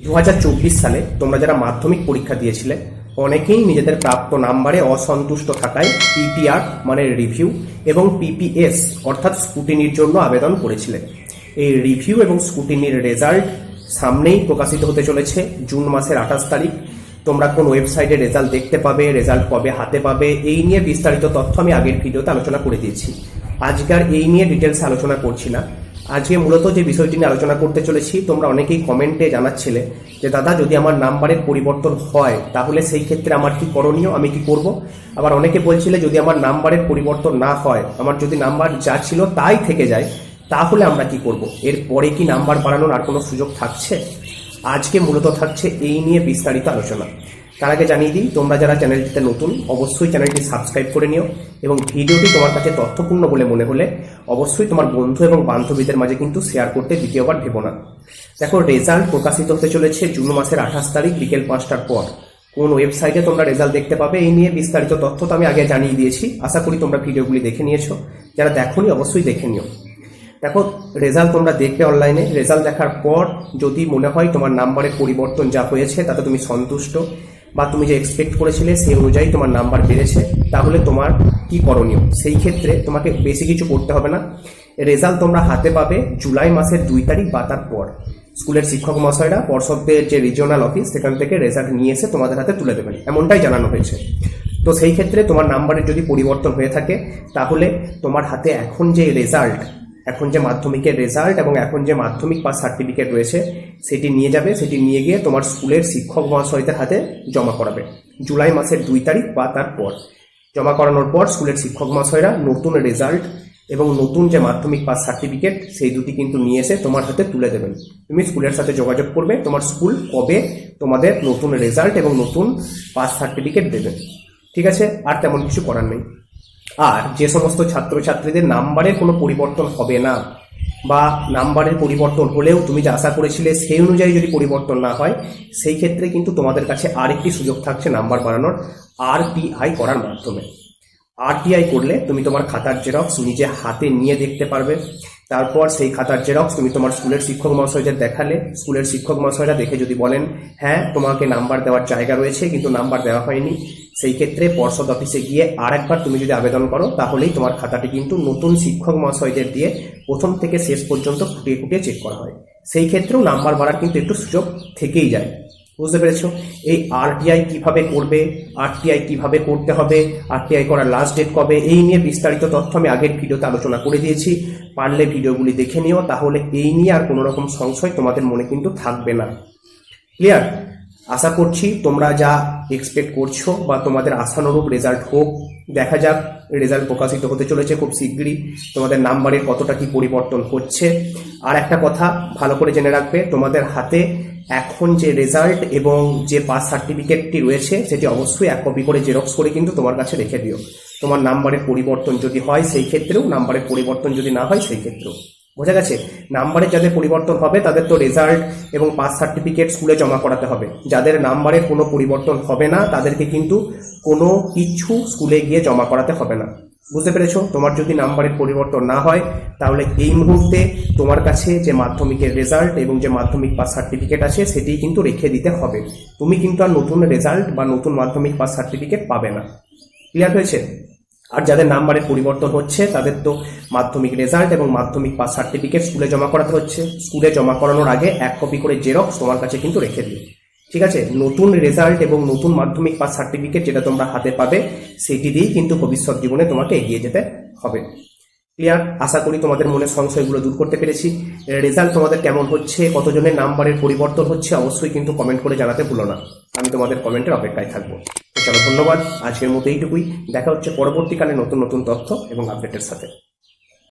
দু হাজার চব্বিশ সালে তোমরা যারা মাধ্যমিক পরীক্ষা দিয়েছিলে, অনেকেই নিজেদের প্রাপ্ত নাম্বারে অসন্তুষ্ট থাকায় পিপিআর মানে রিভিউ এবং পিপিএস অর্থাৎ স্কুটিনির জন্য আবেদন করেছিলে। এই রিভিউ এবং স্কুটিনির রেজাল্ট সামনেই প্রকাশিত হতে চলেছে জুন মাসের আঠাশ তারিখ। তোমরা কোন ওয়েবসাইটে রেজাল্ট দেখতে পাবে রেজাল্ট কবে হাতে পাবে, এই নিয়ে বিস্তারিত তথ্য আমি আগের ভিডিওতে আলোচনা করে দিয়েছি। আজকার এই নিয়ে ডিটেলস আলোচনা করছি না। আজকে মূলত যে বিষয়টি নিয়ে আলোচনা করতে চলেছি, তোমরা অনেকেই কমেন্টে জানাচ্ছিলে যে, দাদা, যদি আমার নাম্বারের পরিবর্তন হয়, তাহলে সেই ক্ষেত্রে আমার কি করণীয়? আমি কি করব? আবার অনেকে বলছিলে, যদি আমার নাম্বারের পরিবর্তন না হয়, আমার যদি নাম্বার যা ছিল তাই থেকে যায়, তাহলে আমরা কি করব? এর পরে কি নাম্বার বাড়ানোর আর কোনো সুযোগ থাকছে? আজকে মূলত থাকছে এই নিয়ে বিস্তারিত আলোচনা। তার আগে জানিয়ে দিই, তোমরা যারা চ্যানেলটিতে নতুন, অবশ্যই চ্যানেলটি সাবস্ক্রাইব করে নিও এবং ভিডিওটি তোমার কাছে তথ্যপূর্ণ বলে মনে হলে অবশ্যই তোমার বন্ধু এবং বান্ধবীদের মাঝে কিন্তু শেয়ার করতে দ্বিতীয়বার ভেবো না। দেখো রেজাল্ট প্রকাশিত হতে চলেছে জুন মাসের আঠাশ তারিখ বিকেল পাঁচটার পর। কোন ওয়েবসাইটে তোমরা রেজাল্ট দেখতে পাবে, এই নিয়ে বিস্তারিত তথ্য তো আমি আগে জানিয়ে দিয়েছি। আশা করি তোমরা ভিডিওগুলি দেখে নিয়েছো। যারা দেখোনি, অবশ্যই দেখে নিও। দেখো রেজাল্ট তোমরা দেখবে অনলাইনে রেজাল্ট দেখার পর যদি মনে হয় তোমার নাম্বারের পরিবর্তন যা হয়েছে, তাতে তুমি সন্তুষ্ট। বা তুমি যে এক্সপেক্ট করেছিলে সেই অনুযায়ী তোমার নাম্বার বেড়েছে, তাহলে তোমার কি করণীয়? সেই ক্ষেত্রে তোমাকে বেশি কিছু করতে হবে না। রেজাল্ট তোমরা হাতে পাবে জুলাই মাসের দুই তারিখ বা তার পর স্কুলের শিক্ষক মহাশয়রা পর্ষদের যে রিজিওনাল অফিস সেখান থেকে রেজাল্ট নিয়ে এসে তোমাদের হাতে তুলে দেবেন। এমনটাই জানানো হয়েছে। তো সেই ক্ষেত্রে তোমার নাম্বারের যদি পরিবর্তন হয়ে থাকে, তাহলে তোমার হাতে এখন যে রেজাল্ট এখন যে মাধ্যমিকের রেজাল্ট এবং এখন যে মাধ্যমিক পাস সার্টিফিকেট রয়েছে, সেটি নিয়ে যাবে। সেটি নিয়ে গিয়ে তোমার স্কুলের শিক্ষক মহাশয়দের হাতে জমা করাবে। জুলাই মাসের দুই তারিখ বা তার পর জমা করানোর পর স্কুলের শিক্ষক মহাশয়রা নতুন রেজাল্ট এবং নতুন যে মাধ্যমিক পাস সার্টিফিকেট সেই দুটি কিন্তু নিয়ে এসে তোমার হাতে তুলে দেবেন। তুমি স্কুলের সাথে যোগাযোগ করবে। তোমার স্কুল কবে তোমাদের নতুন রেজাল্ট এবং নতুন পাস সার্টিফিকেট দেবে। ঠিক আছে? আর তেমন কিছু করার নেই। আর যে সমস্ত ছাত্রছাত্রীদের নাম্বারের কোনো পরিবর্তন হবে না, বা নাম্বারের পরিবর্তন হলেও তুমি যে আশা করেছিলে সেই অনুযায়ী যদি পরিবর্তন না হয়, সেই ক্ষেত্রে কিন্তু তোমাদের কাছে আরেকটি সুযোগ থাকছে নাম্বার বাড়ানোর আরটিআই করার মাধ্যমে। আরটিআই করলে তুমি তোমার খাতার জেরক্স নিজে হাতে নিয়ে দেখতে পারবে। তারপর সেই খাতার জেরক্স তুমি তোমার স্কুলের শিক্ষক মহাশয়দের দেখালে। স্কুলের শিক্ষক মহাশয়রা দেখে যদি বলেন হ্যাঁ তোমাকে নাম্বার দেওয়ার জায়গা রয়েছে, কিন্তু নাম্বার দেওয়া হয়নি। সেই ক্ষেত্রে পর্ষদ অফিসে গিয়ে আর একবার তুমি যদি আবেদন করো, তাহলেই তোমার খাতাটি কিন্তু নতুন শিক্ষক মহাশয়দের দিয়ে প্রথম থেকে শেষ পর্যন্ত খুঁটিয়ে খুঁটিয়ে চেক করা হয়। সেই ক্ষেত্রেও নাম্বার বাড়ার কিন্তু একটু সুযোগ থেকেই যায়। বুঝতে পেরেছ? এই আরটিআই কীভাবে করবে আরটিআই কীভাবে করতে হবে আরটিআই করার লাস্ট ডেট কবে, এই নিয়ে বিস্তারিত তথ্য আমি আগের ভিডিওতে আলোচনা করে দিয়েছি। পারলে ভিডিওগুলি দেখে নিও, তাহলে এই নিয়ে আর কোনো রকম সংশয় তোমাদের মনে কিন্তু থাকবে না। ক্লিয়ার আশা করছি তোমরা যা এক্সপেক্ট করছ বা তোমাদের আশানুরূপ রেজাল্ট হোক, দেখা যাক রেজাল্ট প্রকাশিত হতে চলেছে খুব শীঘ্রই তোমাদের নাম্বারের কতটা কি পরিবর্তন হচ্ছে। আর একটা কথা ভালো করে জেনে রাখবে, তোমাদের হাতে এখন যে রেজাল্ট এবং যে পাস সার্টিফিকেটটি রয়েছে, সেটি অবশ্যই এক কপি করে জেরক্স করে কিন্তু তোমার কাছে রেখে দিও। তোমার নাম্বারের পরিবর্তন যদি হয়, সেই ক্ষেত্রেও নাম্বারের পরিবর্তন যদি না হয়, সেই ক্ষেত্রেও। বোঝা গেছে? নাম্বারে যাদের পরিবর্তন হবে, তাদের তো রেজাল্ট এবং পাস সার্টিফিকেট স্কুলে জমা করাতে হবে। যাদের নাম্বারে কোনো পরিবর্তন হবে না, তাদেরকে কিন্তু কোনো কিছু স্কুলে গিয়ে জমা করাতে হবে না। বুঝতে পেরেছ? তোমার যদি নাম্বারের পরিবর্তন না হয়, তাহলে এই মুহূর্তে তোমার কাছে যে মাধ্যমিকের রেজাল্ট এবং যে মাধ্যমিক পাস সার্টিফিকেট আছে সেটি কিন্তু রেখে দিতে হবে। তুমি কিন্তু আর নতুন রেজাল্ট বা নতুন মাধ্যমিক পাস সার্টিফিকেট পাবে না। ক্লিয়ার হয়েছে? আর যাদের নাম্বারের পরিবর্তন হচ্ছে, তাদের তো মাধ্যমিক রেজাল্ট এবং মাধ্যমিক পাস সার্টিফিকেট স্কুলে জমা করাতে হচ্ছে। স্কুলে জমা করানোর আগে এক কপি করে জেরক্স তোমার কাছে কিন্তু রেখে দিও। ঠিক আছে? নতুন রেজাল্ট এবং নতুন মাধ্যমিক পাস সার্টিফিকেট যেটা তোমরা হাতে পাবে, সেটি দিয়েই কিন্তু ভবিষ্যৎ জীবনে তোমাকে এগিয়ে যেতে হবে। ক্লিয়ার আশা করি তোমাদের মনে সংশয়গুলো দূর করতে পেরেছি। রেজাল্ট তোমাদের কেমন হচ্ছে, কতজনের নাম্বারের পরিবর্তন হচ্ছে, অবশ্যই কিন্তু কমেন্ট করে জানাতে ভুলো না। আমি তোমাদের কমেন্টের অপেক্ষায় থাকব। চলো ধন্যবাদ। আজকের মতো এইটুকুই। দেখা হচ্ছে পরবর্তীকালে নতুন নতুন তথ্য এবং আপডেটের সাথে।